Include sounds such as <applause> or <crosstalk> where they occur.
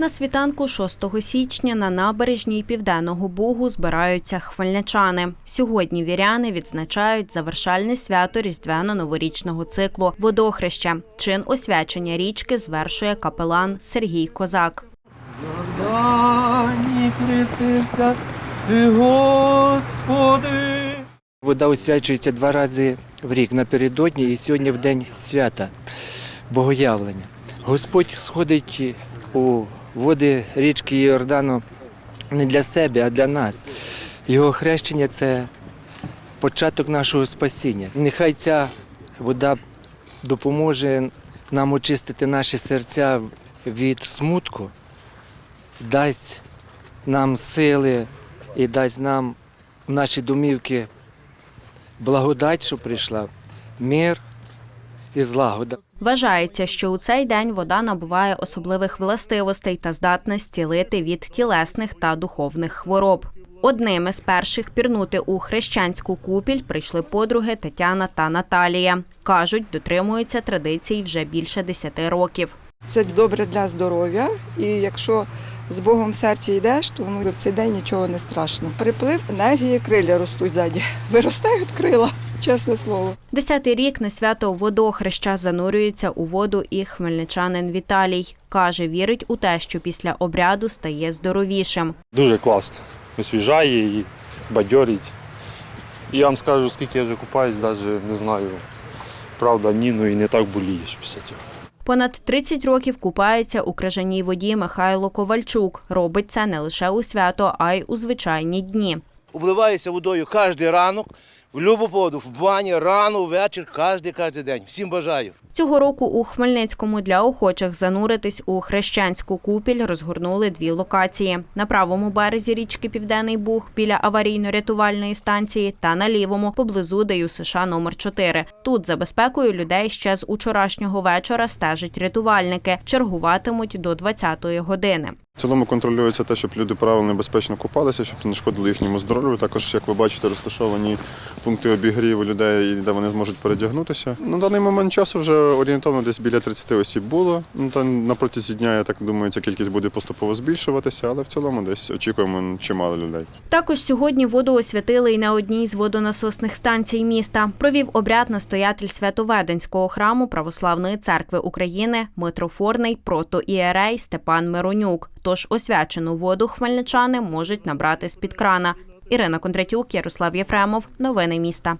На світанку 6 січня на набережній Південного Бугу збираються хмельничани. Сьогодні віряни відзначають завершальне свято різдвяно-новорічного циклу водохреща. Чин освячення річки звершує капелан Сергій Козак. Дані притився ти, Господи. Вода освячується два рази в рік напередодні і сьогодні в день свята Богоявлення. Господь сходить у води річки Йордану не для себе, а для нас. Його хрещення це початок нашого спасіння. Нехай ця вода допоможе нам очистити наші серця від смутку, дасть нам сили і дасть нам в наші домівки благодать, що прийшла, мир і злагода. Вважається, що у цей день вода набуває особливих властивостей та здатна зцілити від тілесних та духовних хвороб. Одними з перших пірнути у хрещанську купіль прийшли подруги Тетяна та Наталія. Кажуть, дотримуються традицій вже більше десяти років. Це добре для здоров'я, і якщо з Богом в серці йдеш, то ну, в цей день нічого не страшно. Приплив енергії, крилля ростуть ззаді. <laughs> Виростають крила, чесне слово. Десятий рік на свято водохреща занурюється у воду і хмельничанин Віталій. Каже, вірить у те, що після обряду стає здоровішим. Дуже класно. Освіжає і бадьорить. І я вам скажу, скільки я вже купаюсь, навіть не знаю. Правда, ні, ну і не так болієш після цього. Понад 30 років купається у крижаній воді Михайло Ковальчук. Робить це не лише у свято, а й у звичайні дні. Обливаюся водою кожен ранок, в любу погоду, в бані, рано, ввечір, кожен, кожен день. Всім бажаю. Цього року у Хмельницькому для охочих зануритись у хрещанську купіль розгорнули дві локації: на правому березі річки Південний Буг біля аварійно-рятувальної станції та на лівому поблизу ДЮСШ США номер 4 Тут за безпекою людей ще з учорашнього вечора стежать рятувальники. Чергуватимуть до 20-ї години. В цілому контролюється те, щоб люди правильно і безпечно купалися, щоб не шкодили їхньому здоров'ю. Також, як ви бачите, розташовані пункти обігріву людей, де вони зможуть передягнутися. На даний момент часу вже орієнтовно десь біля 30 осіб було. Ну та на протязі дня, я так думаю, ця кількість буде поступово збільшуватися, але в цілому десь очікуємо чимало людей. Також сьогодні воду освятили і на одній з водонасосних станцій міста. Провів обряд настоятель Святоведенського храму Православної церкви України митрофорний протоіерей Степан Миронюк. Тож освячену воду хмельничани можуть набрати з під крана. Ірина Кондратюк, Ярослав Єфремов. Новини міста.